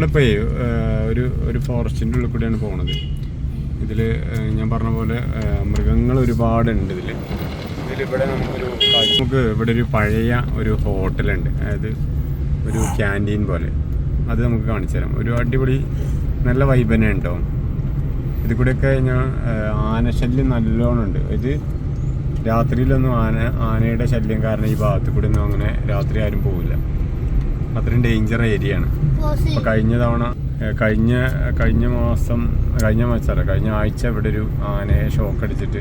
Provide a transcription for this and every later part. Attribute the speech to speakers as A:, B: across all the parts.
A: നമ്മളിപ്പോൾ ഒരു ഒരു ഫോറസ്റ്റിന്റെ ഉള്ളിൽ കൂടിയാണ് പോണത്. ഇതിൽ ഞാൻ പറഞ്ഞ പോലെ മൃഗങ്ങൾ ഒരുപാടുണ്ട് ഇതിൽ ഇതിലിവിടെ നമുക്കൊരു നമുക്ക് ഇവിടെ ഒരു പഴയ ഒരു ഹോട്ടലുണ്ട്. അതായത് ഒരു ക്യാന്റീൻ പോലെ. അത് നമുക്ക് കാണിച്ചു തരാം. ഒരു അടിപൊളി നല്ല വൈബ് തന്നെ ഉണ്ടാവും ഇത് കൂടെയൊക്കെ ഞാൻ ആനശല്യം നല്ലോണം ഉണ്ട്. ഇത് രാത്രിയിലൊന്നും ആന ആനയുടെ ശല്യം കാരണം ഈ ഭാഗത്ത് കൂടെ ഒന്നും അങ്ങനെ രാത്രി ആരും പോവില്ല. അത്രയും ഡേഞ്ചർ ഏരിയ ആണ് അപ്പോൾ കഴിഞ്ഞ തവണ കഴിഞ്ഞ കഴിഞ്ഞ മാസം കഴിഞ്ഞ മാസമല്ല കഴിഞ്ഞ ആഴ്ച ഇവിടെ ഒരു ആനയെ ഷോക്ക് അടിച്ചിട്ട്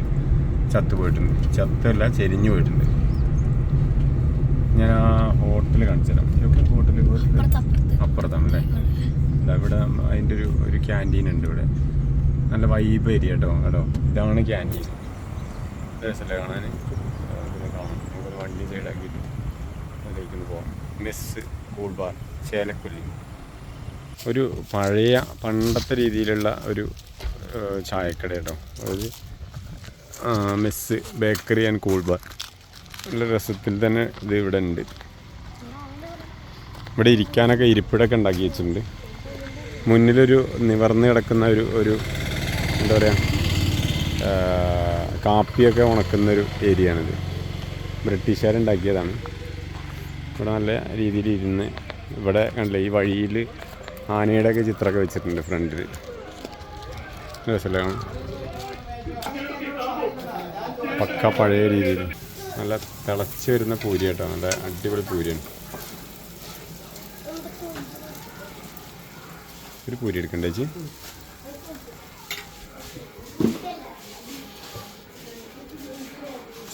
A: ചത്തു പോയിട്ടുണ്ട്. ചത്തല്ല ചെരിഞ്ഞു പോയിട്ടുണ്ട്. ഞാൻ ആ ഹോട്ടൽ കാണിച്ചു തരാം എവിടെ ഹോട്ടൽ അപ്പുറത്താണ് അല്ലേ? ഇവിടെ അതിന്റെ ഒരു ഒരു ക്യാന്റീൻ ഉണ്ട് ഇവിടെ. നല്ല വൈബ് ഏരിയ കേട്ടോ കേട്ടോ. ഇതാണ് ക്യാന്റീൻ രസമല്ലേ കാണാൻ. വണ്ടി സൈഡാക്കിയിട്ട് അതിലേക്കൊന്ന് പോവാം മെസ്സ് കൂൾ ബാർ ചേലക്കൊല്ലി ഒരു പഴയ പണ്ടത്തെ രീതിയിലുള്ള ഒരു ചായക്കട കേട്ടോ. അതായത് mess bakery and cool bar. നല്ല രസത്തിൽ തന്നെ ഇത് ഇവിടെ ഉണ്ട്. ഇവിടെ ഇരിക്കാനൊക്കെ ഇരിപ്പിടൊക്കെ ഉണ്ടാക്കി വെച്ചിട്ടുണ്ട്. മുന്നിലൊരു നിവർന്ന് കിടക്കുന്ന ഒരു ഒരു എന്താ പറയുക കാപ്പിയൊക്കെ ഉണക്കുന്നൊരു ഏരിയ ആണിത് ബ്രിട്ടീഷുകാരുണ്ടാക്കിയതാണ്. ഇവിടെ നല്ല രീതിയിൽ ഇരുന്ന് ഇവിടെ കണ്ടില്ലേ ഈ വഴിയിൽ ആനയുടെയൊക്കെ ചിത്രമൊക്കെ വെച്ചിട്ടുണ്ട് ഫ്രണ്ടിൽ രസമല്ലേ? പക്ക പഴയ രീതിയിൽ നല്ല തിളച്ച് വരുന്ന പൂരി കേട്ടോ നല്ല അടിപൊളി പൂരിയാണ്. ഒരു പൂരി എടുക്കണ്ടേ ചേച്ചി.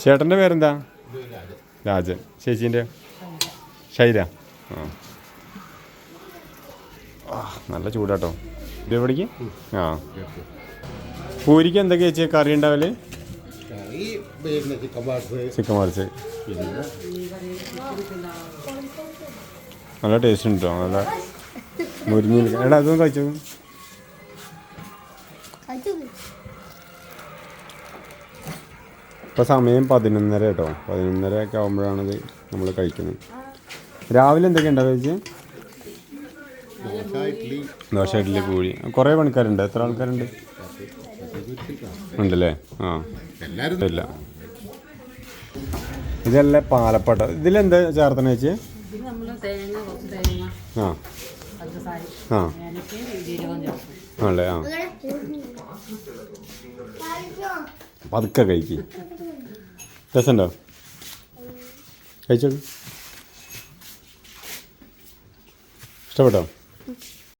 A: ചേട്ടന്റെ പേരെന്താ? രാജൻ. ചേച്ചീന്റെ ഷൈല ആ. നല്ല ചൂടാട്ടോ. ഇത് എവിടേക്ക് ആ. പൂരിക്ക് എന്തൊക്കെയാ ചേച്ചി കറി
B: ഉണ്ടാവൽ? ചിക്കൻ
A: മറിച്ച് നല്ല ടേസ്റ്റ് ഉണ്ട്? നല്ല മുരിഞ്ഞ എടാ അതൊന്നും കഴിച്ചു. ഇപ്പോൾ സമയം പതിനൊന്നര കേട്ടോ. പതിനൊന്നര ഒക്കെ ആവുമ്പോഴാണത് നമ്മൾ കഴിക്കുന്നത്. രാവിലെ എന്തൊക്കെ ഉണ്ടാവും ചേച്ചി
B: ദോശ ഇഡ്ഡലി
A: പൂഴി കുറെ പണിക്കാരുണ്ട്. എത്ര ആൾക്കാരുണ്ട്? ഉണ്ടല്ലേ? ആ.
B: എല്ലാവരും
A: ഇല്ല. ഇതല്ലേ പാലപ്പട്ട ഇതിലെന്താ ചേർത്തണ ചേച്ചി? ആ. ആ. ആണല്ലേ? ആ. പതുക്കെ കഴിക്കും. രസമുണ്ടോ? കഴിച്ചോളൂ. ഇഷ്ടപ്പെട്ടോ?